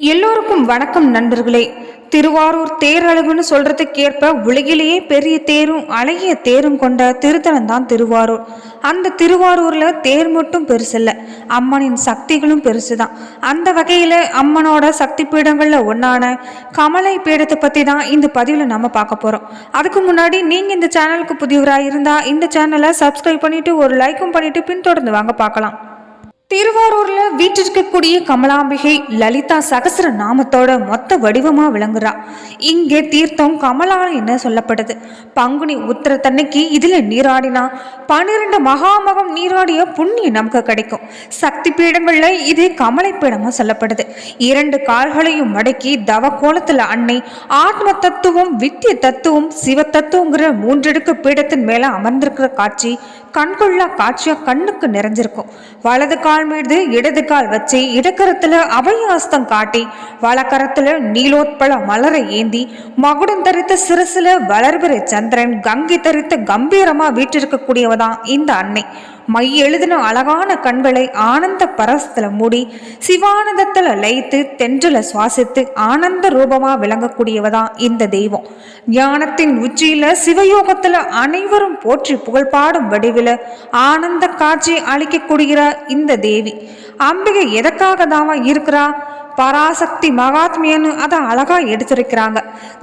எல்லோருக்கும் வணக்கம் நண்பர்களே. திருவாரூர் தேரழகுன்னு சொல்றதுக்கேற்ப உலகிலேயே பெரிய தேரும் அழகிய தேரும் கொண்ட திருத்தலம் தான் திருவாரூர். அந்த திருவாரூர்ல தேர் மட்டும் பெருசில்ல அம்மனின் சக்திகளும் பெருசுதான். அந்த வகையில அம்மனோட சக்தி பீடங்கள்ல ஒன்னான கமலை பீடத்தை பத்தி தான் இந்த பதிவில் நம்ம பார்க்க போறோம். அதுக்கு முன்னாடி நீங்க இந்த சேனலுக்கு புதியவராக இருந்தா இந்த சேனலை சப்ஸ்கிரைப் பண்ணிட்டு ஒரு லைக்கும் பண்ணிட்டு பின்தொடர்ந்து வாங்க பார்க்கலாம். திருவாரூர்ல வீற்றிருக்கக்கூடிய கமலாம்பிகை லலிதா சகசர நாமத்தோட மொத்த வடிவமா விளங்குறா. இங்கே தீர்த்தம் கமலால என்ன சொல்லப்படுது பங்குனி உத்திரத்தன்னைக்கு இதுல நீராடினா பன்னிரண்டு மகாமகம் நீராடிய புண்ணியம் நமக்கு கிடைக்கும். சக்தி பீடங்கள்ல இது கமலை பீடமா சொல்லப்படுது இரண்டு கால்களையும் மடக்கி தவ கோலத்துல அன்னை ஆத்ம தத்துவம் வித்திய தத்துவம் சிவ தத்துவங்கிற மூன்றடுக்கு பீடத்தின் மேல அமர்ந்திருக்கிற காட்சி கண்கொள்ளா காட்சியா கண்ணுக்கு நிறைஞ்சிருக்கும். வலது கால் மீது இடது கால் வச்சு இடக்கரத்துல அபயாஸ்தம் காட்டி வலக்கரத்துல நீலோத்பல மலரை ஏந்தி மகுடம் தரித்த சிறுசுல வளர்பிற சந்திரன் கங்கை தரித்த கம்பீரமா வீற்றிருக்கக்கூடியவதான் இந்த அன்னை. மை எழுதின அழகான கண்களை ஆனந்த பரவசத்துல மூடி சிவானந்தத்துல லயித்து தென்றல சுவாசித்து ஆனந்த ரூபமா விளங்கக்கூடியவதான் இந்த தெய்வம். ஞானத்தின் உச்சியில சிவயோகத்துல அனைவரும் போற்றி புகழ்பாடும் வடிவில ஆனந்த காட்சி அளிக்கக்கூடிய இந்த தேவி. அம்பிகை எதற்காக தாமா இருக்கிறா? பராசக்தி மகாத்மியன்னு அதை அழகா எடுத்திருக்கிறாங்க.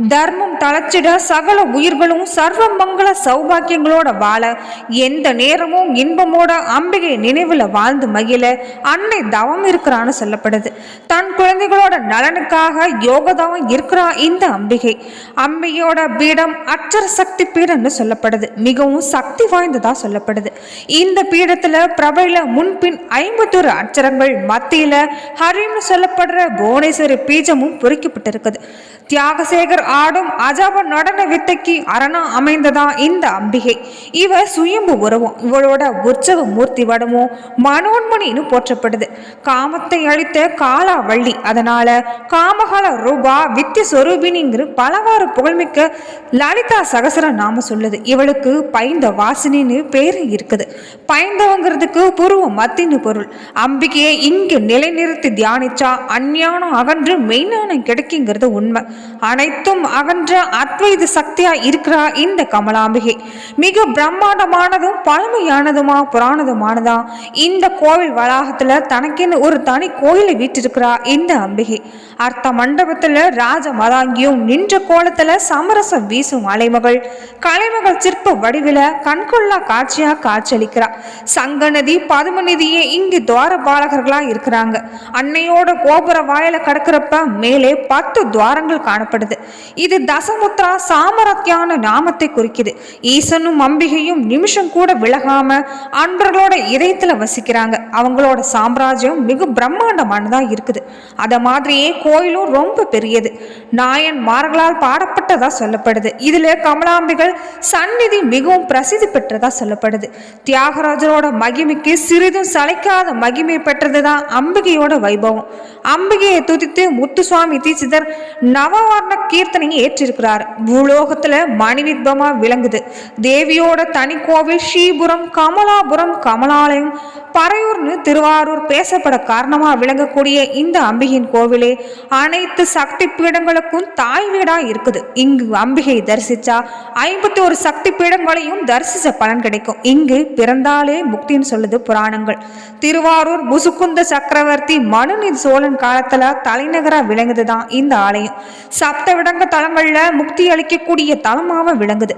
தர்மம் தளச்சிட சகல உயிர்களும் சர்வ மங்கள சௌபாக்கியங்களோட வாழ எந்த நேரமும் இன்பமோட அம்பிகை நினைவுல வாழ்ந்து மகிழ அன்னை தவம் இருக்கிறான்னு சொல்லப்படுது. தன் குழந்தைகளோட நலனுக்காக யோக தவம் இருக்கிறா இந்த அம்பிகை. அம்பிகையோட பீடம் அச்சர சக்தி பீடம்னு சொல்லப்படுது. மிகவும் சக்தி வாய்ந்ததா சொல்லப்படுது. இந்த பீடத்துல பிரபல முன்பின் ஐம்பத்தொரு அச்சரங்கள் மத்தியில ஹரின்னு சொல்லப்படுற புவனேஸ்வரி பீஜமும் பொறிக்கப்பட்டிருக்குது. தியாகசேகர் ஆடும் அஜாப நடன வித்தைக்கு அரணா அமைந்ததா இந்த அம்பிகை. இவ சுயம்பு உறவும் இவளோட உற்சவ மூர்த்தி வடமும் மனோன்மணின்னு போற்றப்படுது. காமத்தை அழித்த காலா வள்ளி அதனால காமகால ரூபா வித்திய சொரூபினிங்கிற பலவாறு புகழ்மிக்க லலிதா சகசர நாம சொல்லுது. இவளுக்கு பைந்த வாசினின்னு பேரு இருக்குது. பயந்தவங்கிறதுக்கு புருவ மத்தின்னு பொருள். அம்பிகையை இங்கு நிலைநிறுத்தி தியானிச்சா அஞ்ஞானம் அகன்று மெய்ஞானம் கிடைக்குங்கிறது உண்மை. அனைத்தும் அகன்ற அத்வைத சக்தியா இருக்கிறா இந்த கமலாம்பிகை. மிக பிரம்மாண்டமானதும் பழமையானதுமா புராணதுமானதா? இந்த கோவில் வளாகத்துல தனக்கென்னு ஒரு தனி கோயிலை வீட்டிருக்கிறா இந்த அம்பிகை. அர்த்த மண்டபத்துல ராஜ மதாங்கியும் நின்ற கோலத்துல சமரசம் வீசும் அலைமகள். கலைமகள் சிற்ப வடிவில கண்கொள்ளா காட்சியா காட்சியளிக்கிறா. சங்கநதி பதுமநிதியே இங்கு துவார பாலகர்களா இருக்கிறாங்க. அன்னையோட கோபுர வாயில கடக்கிறப்ப மேலே பத்து துவாரங்கள் காணப்படுது. இது தசமுத்ரா சாமரத்தியான நாமத்தை குறிக்குது. ஈசனும் அம்பிகையும் நிமிஷம் கூட விலகாம அன்பர்களோட இதயத்துல வசிக்கிறாங்க. அவங்களோட சாம்ராஜ்யம் மிக பிரம்மாண்டமானதா இருக்குது. அத மாதிரியே கோயிலும் ரொம்ப பெரியது. நாயன் மார்களால் பாடப்பட்டதா சொல்லப்படுது. இதுல கமலாம்பிகள் சந்நிதி மிகவும் பிரசித்தி பெற்றதா சொல்லப்படுது. தியாகராஜரோட மகிமைக்கு சிறிதும் சளைக்காத மகிமை பெற்றதுதான் அம்பிகையோட வைபவம். அம்பிகையை துதித்து முத்துசுவாமி தீட்சிதர் நவவர்ண கீர்த்தனையை ஏற்றிருக்கிறார். பூலோகத்துல மணிவித்பமா விளங்குது. தேவியோட தனி கோவில் ஸ்ரீபுரம் கமலாபுரம் கமலாலயம் பறையூர்னு திருவாரூர் பேசப்பட காரணமா விளங்கக்கூடிய இந்த அம்பிகையின் கோவிலே அனைத்து சக்தி பீடங்களுக்கும் தாய் வீடா இருக்குது. இங்கு அம்பிகை தரிசிச்சா ஐம்பத்தி ஒரு சக்தி பீடங்களையும் தரிசிச்ச பலன் கிடைக்கும். இங்கு பிறந்தாலே முக்தின்னு சொல்லுது புராணங்கள். திருவாரூர் முசுக்குந்த சக்கரவர்த்தி மனுநீதி சோழன் காலத்துல தலைநகரா விளங்குது தான் இந்த ஆலயம். சப்த விடங்க தலங்கள்ல முக்தி அளிக்கக்கூடிய தலமாக விளங்குது.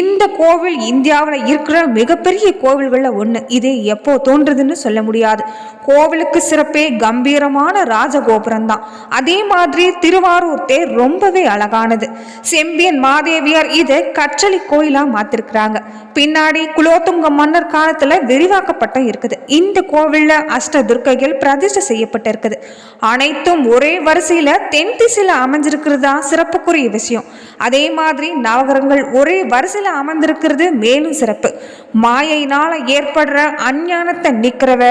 இந்த கோவில் இந்தியாவில் இருக்கிற மிகப்பெரிய கோவில்கள்ல ஒண்ணு. இது எப்போ தோன்றுதுன்னு சொல்ல முடியாது. கோவிலுக்கு சிறப்பே கம்பீரமான ராஜகோபுரம் தான் அதே மாதிரி திருவாரூர் தேர் ரொம்பவே அழகானது. செம்பியன் மாதேவியார் இதை கற்றளி கோயிலா மாத்திருக்கிறாங்க. பின்னாடி குலோத்துங்க மன்னர் காலத்துல விரிவாக்கப்பட்ட இருக்குது. இந்த கோவில்ல அஷ்ட துர்க்கைகள் பிரதிஷ்டை செய்யப்பட்டிருக்குது. அனைத்தும் ஒரே வரிசையில தென் அமைஞ்சிருக்கு. இருக்கிறது தான் சிறப்புக்குரிய விஷயம். அதே மாதிரி நவகரங்கள் ஒரே வரிசையில் அமர்ந்திருக்கிறது மேலும் சிறப்பு. மாயையினால் ஏற்படுற அஞ்ஞானத்தை நிற்கிறவ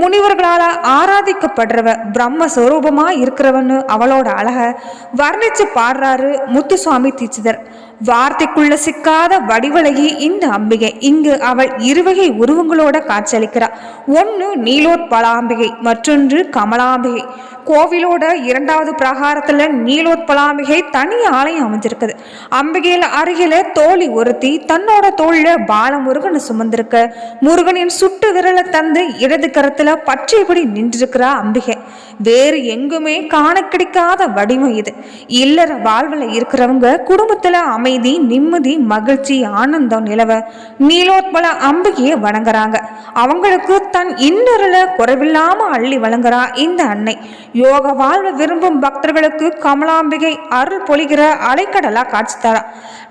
முனிவர்களால் ஆராதிக்கப்படுறவ பிரம்மஸ்வரூபமாக இருக்கிறவன்னு அவளோட அழக வர்ணிச்சு பாடுறாரு முத்துசுவாமி தீட்சிதர். வார்த்தைக்குள்ள சிக்காத வடிவழகி இந்த அம்பிகை. இங்கு அவள் இருவகை உருவங்களோட காட்சியளிக்கிறாள் ஒன்று நீலோத்பலாம்பிகை மற்றொன்று கமலாம்பிகை. கோவிலோட இரண்டாவது பிரகாரத்தில் நீலோத்பலாம்பிகை தனி ஆலயம் அமைஞ்சிருக்குது. அம்பிகையில் அருகில தோழி ஒருத்தி தன்னோட தோளில் பாலமுருகன் சுமந்திருக்க. முருகனின் சுட்டு விரலை தந்து இடது கரத்துல பச்சைப்படி நின்றிருக்கிறா அம்பிகை. வேறு எங்குமே காண கிடைக்காத வடிவம் இது. இல்லற வாழ்வில் இருக்கிறவங்க குடும்பத்தில் அமைதி நிம்மதி மகிழ்ச்சி ஆனந்தம் நிலவ நீலோத்பல அம்பிகையை வணங்குறாங்க. அவங்களுக்கு தன் இன்னொருல குறைவில்லாம அள்ளி வழங்குறா இந்த அன்னை. யோக வாழ்வு விரும்பும் பக்தர்களுக்கு கமலாம்பிகை அருள் பொழிகிற அலைக்கடலா காட்சி தரா.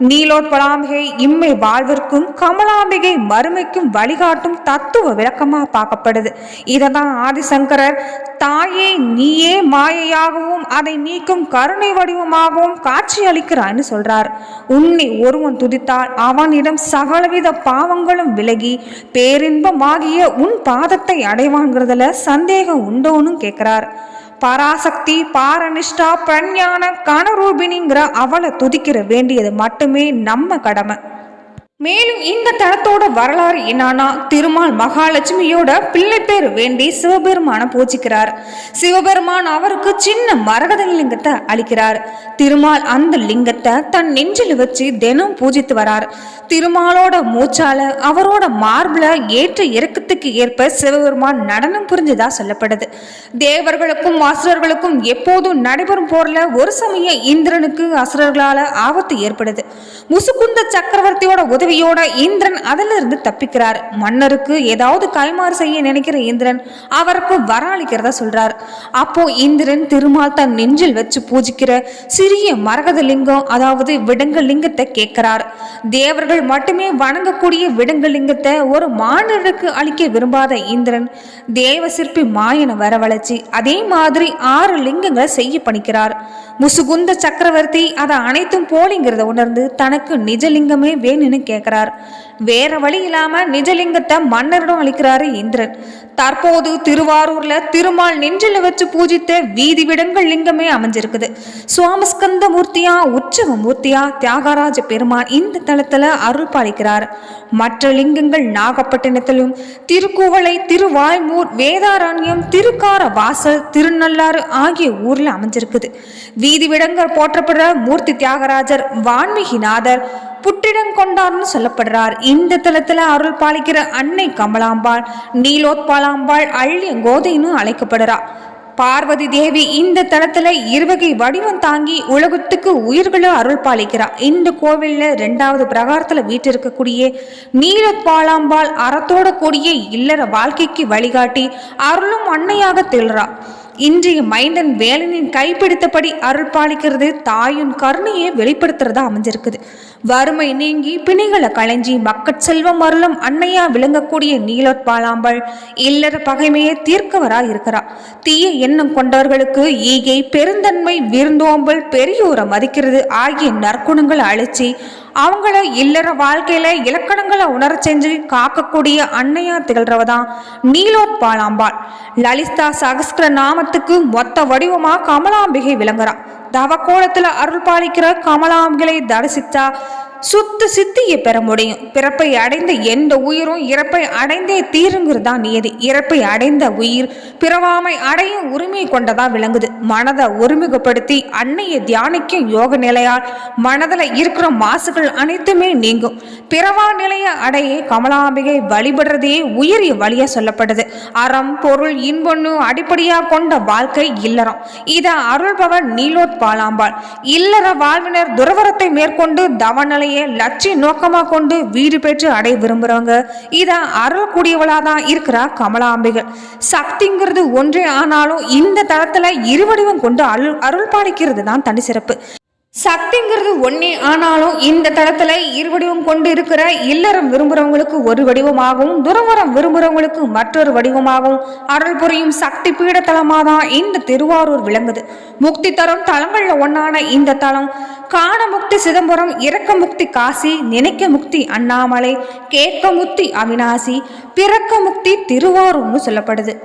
நீலோத்பலாம்பிகை இம்மை வாழ்விற்கும் கமலாம்பிகை மறுமைக்கும் வழிகாட்டும் தத்துவ விளக்கமா பார்க்கப்படுது. இதை தான் ஆதிசங்கரர் தாயே நீயே மாயையாகவும் அதை நீக்கும் கருணை வடிவமாகவும் காட்சி அளிக்கிறான்னு சொல்றார். உன்னை ஒருவன் துதித்தால் அவனிடம் சகலவித பாவங்களும் விலகி பேரின்பமாகிய உன் பாதத்தை அடைவாங்கிறதுல சந்தேகம் உண்டோன்னு கேட்கிறார். பராசக்தி பாரனிஷ்டா பிரஞான கனரூபிணிங்கிற அவளை துதிக்கிற வேண்டியது மட்டுமே நம்ம கடமை. மேலும் இந்த தளத்தோட வரலாறு என்னன்னா திருமால் மகாலட்சுமியோட பிள்ளை பேர் வேண்டி சிவபெருமான பூஜிக்கிறார். சிவபெருமான் அவருக்கு சின்ன மரகத லிங்கத்தை அளிக்கிறார். திருமால் அந்த லிங்கத்தை தன் நெஞ்சில் வச்சு தினம் பூஜித்து வரார். திருமாலோட மூச்சால அவரோட மார்பிள ஏற்ற இறக்கத்துக்கு ஏற்ப சிவபெருமான் நடனம் புரிஞ்சதா சொல்லப்படுது. தேவர்களுக்கும் அசுரர்களுக்கும் எப்போதும் நடைபெறும் போர்ல ஒரு சமயம் இந்திரனுக்கு அசுரர்களால ஆபத்து ஏற்படுது. முசுகுந்த சக்கரவர்த்தியோட உதவியோட இந்திரன் அதிலிருந்து இருந்து தப்பிக்கிறார். மன்னருக்கு ஏதாவது கைமாறு செய்ய நினைக்கிற இந்திரன் அவருக்கு வரவழைக்கிறதா சொல்றார். அப்போ இந்திரன் திருமால் தன் நெஞ்சில் வச்சு பூஜிக்கிற சிறிய மரகத லிங்கம் அதாவது விடங்க லிங்கத்தை கேட்கிறார். தேவர்கள் மட்டுமே வணங்கக்கூடிய விடங்கலிங்கத்தை ஒரு மாணவருக்கு அளிக்க விரும்பாத இந்திரன் தேவ சிற்பி மாயனை வரவழைச்சி அதே மாதிரி ஆறு லிங்கங்களை செய்ய பணிக்கிறார். முசுகுந்த சக்கரவர்த்தி அதை அனைத்தும் போலிங்கிறத உணர்ந்து தனக்கு நிஜலிங்கமே வேணும்னு கேட்கிறார். வேற வழி இல்லாம நிஜலிங்கத்தை மன்னரிடம் அளிக்கிறாரு இந்திரன். தற்போது திருவாரூர்ல திருமால் நெஞ்சில வச்சு பூஜித்த வீதி விடங்கள் லிங்கமே அமைஞ்சிருக்குது. சுவாமஸ்கந்த மூர்த்தியா உற்சவ மூர்த்தியா தியாகராஜ பெருமான் இந்த தளத்துல அருள் பாலிக்கிறார் மற்ற லிங்கங்கள் நாகப்பட்டினத்திலும் திருக்குவளை திருவாய்மூர் வேதாரண்யம் திருக்கார வாசல் திருநள்ளாறு ஆகிய ஊர்ல அமைஞ்சிருக்குது. வீதி விடங்கள் போற்றப்படுற மூர்த்தி தியாகராஜர் வான்மீகிநாதர் புற்றிடங்கொண்டார்னு சொல்லப்படுறார். இந்த தலத்துல அருள் பாலிக்கிற அன்னை கமலாம்பாள் நீலோத்பாலாம்பாள் அள்ளிய கோதைன்னு அழைக்கப்படுறா. பார்வதி தேவி இந்த தளத்துல இருவகை வடிவம் தாங்கி உலகத்துக்கு உயிர்களை அருள் பாலிக்கிறா. இந்த கோவில்ல ரெண்டாவது பிரகாரத்துல வீட்டிருக்கக்கூடிய நீலப்பாலாம்பாள் அறத்தோட கூடிய இல்லற வாழ்க்கைக்கு வழிகாட்டி அருளும் அன்னையாக திகழ்றா. இன்றைய மைந்தன் வேலனின் கைப்பிடித்தபடி அருள் பாலிக்கிறது தாயின் கருணையை வெளிப்படுத்துறதா அமைஞ்சிருக்குது. வறுமை நீங்கி பிணிகளை களைஞ்சி மக்கட் செல்வம் அருளும் அன்னையா விளங்கக்கூடிய நீலோத்பாலாம்பல் இல்லற பகைமையை தீர்க்கவரா இருக்கிறா. தீய எண்ணம் கொண்டவர்களுக்கு ஈகை பெருந்தன்மை விருந்தோம்பல் பெரியோரை மதிக்கிறது ஆகிய நற்குணங்களை அழிச்சு அவங்கள இல்லற வாழ்க்கையில இலக்கணங்களை உணர செஞ்சு காக்கக்கூடிய அன்னையா திகழ்றவதான் நீலோத்பாலாம்பாள் லலிதா சகஸ்கிர நாமத்துக்கு மொத்த வடிவமா கமலாம்பிகை விளங்குறா. தவக்கோலத்துல அருள் பாலிக்கிற கமலாம்பிகளை தரிசித்தா சுத்த சித்தியை பெற முடியும். பிறப்பை அடைந்த எந்த உயிரும் இறப்பை அடைந்தே தீருங்கிறதா நியதி. இறப்பை அடைந்த உயிர் பிறவாமை அடையும் உரிமை கொண்டதா விளங்குது. மனதை ஒருமுகப்படுத்தி அன்னையை தியானிக்கும் யோக நிலையால் மனதில் இருக்கிற மாசுகள் அனைத்துமே நீங்கும். பிறவா நிலைய அடைய கமலாம்பிகை வழிபடுறதே உயரிய வழியா சொல்லப்படுது. அறம் பொருள் இன்பொன்னு அடிப்படையாக கொண்ட வாழ்க்கை இல்லறம். இதை அருள்பவர் நீலோத் பாலாம்பாள். இல்லற வாழ்வினர் துறவரத்தை மேற்கொண்டு தவநிலையை வாழ்க்கையை லட்சிய நோக்கமாக கொண்டு வீடு பெற்று அடைய விரும்புகிறவங்க இதை அருளக்கூடியவளாக தான் இருக்கிறா கமலாம்பிகள் சக்திங்கிறது ஒன்றே ஆனாலும் இந்த தளத்தில் இருவடிவம் கொண்டு அருள் அருள் பாலிக்கிறது தான் தனி சிறப்பு சக்திங்கிறது ஒன்னே ஆனாலும் இந்த தளத்துல இரு வடிவம் கொண்டு இருக்கிற இல்லறம் விரும்புறவங்களுக்கு ஒரு வடிவமாகவும் துறவரம் விரும்புறவங்களுக்கு மற்றொரு வடிவமாகவும் அருள் புரியும் சக்தி பீட தலமாக தான் இந்த திருவாரூர் விளங்குது. முக்தி தரும் தலங்கள்ல ஒன்னான இந்த தலம் காண முக்தி சிதம்பரம் இறக்க முக்தி காசி நினைக்க முக்தி அண்ணாமலை கேட்க முக்தி அவினாசி பிறக்க முக்தி திருவாரூர்னு சொல்லப்படுது.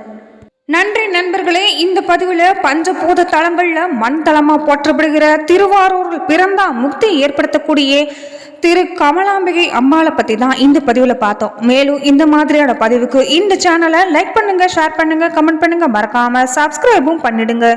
நன்றி நண்பர்களே இந்த பதிவில் பஞ்சபூத தலங்களில் மண் தலமாக போற்றப்படுகிற திருவாரூரில் பிறந்தா முக்தி ஏற்படுத்தக்கூடிய திரு கமலாம்பிகை அம்மாளை பற்றி தான் இந்த பதிவில் பார்த்தோம். மேலும் இந்த மாதிரியான பதிவுக்கு இந்த சேனலை லைக் பண்ணுங்கள் ஷேர் பண்ணுங்கள் கமெண்ட் பண்ணுங்கள் மறக்காமல் சப்ஸ்கிரைபும் பண்ணிடுங்க.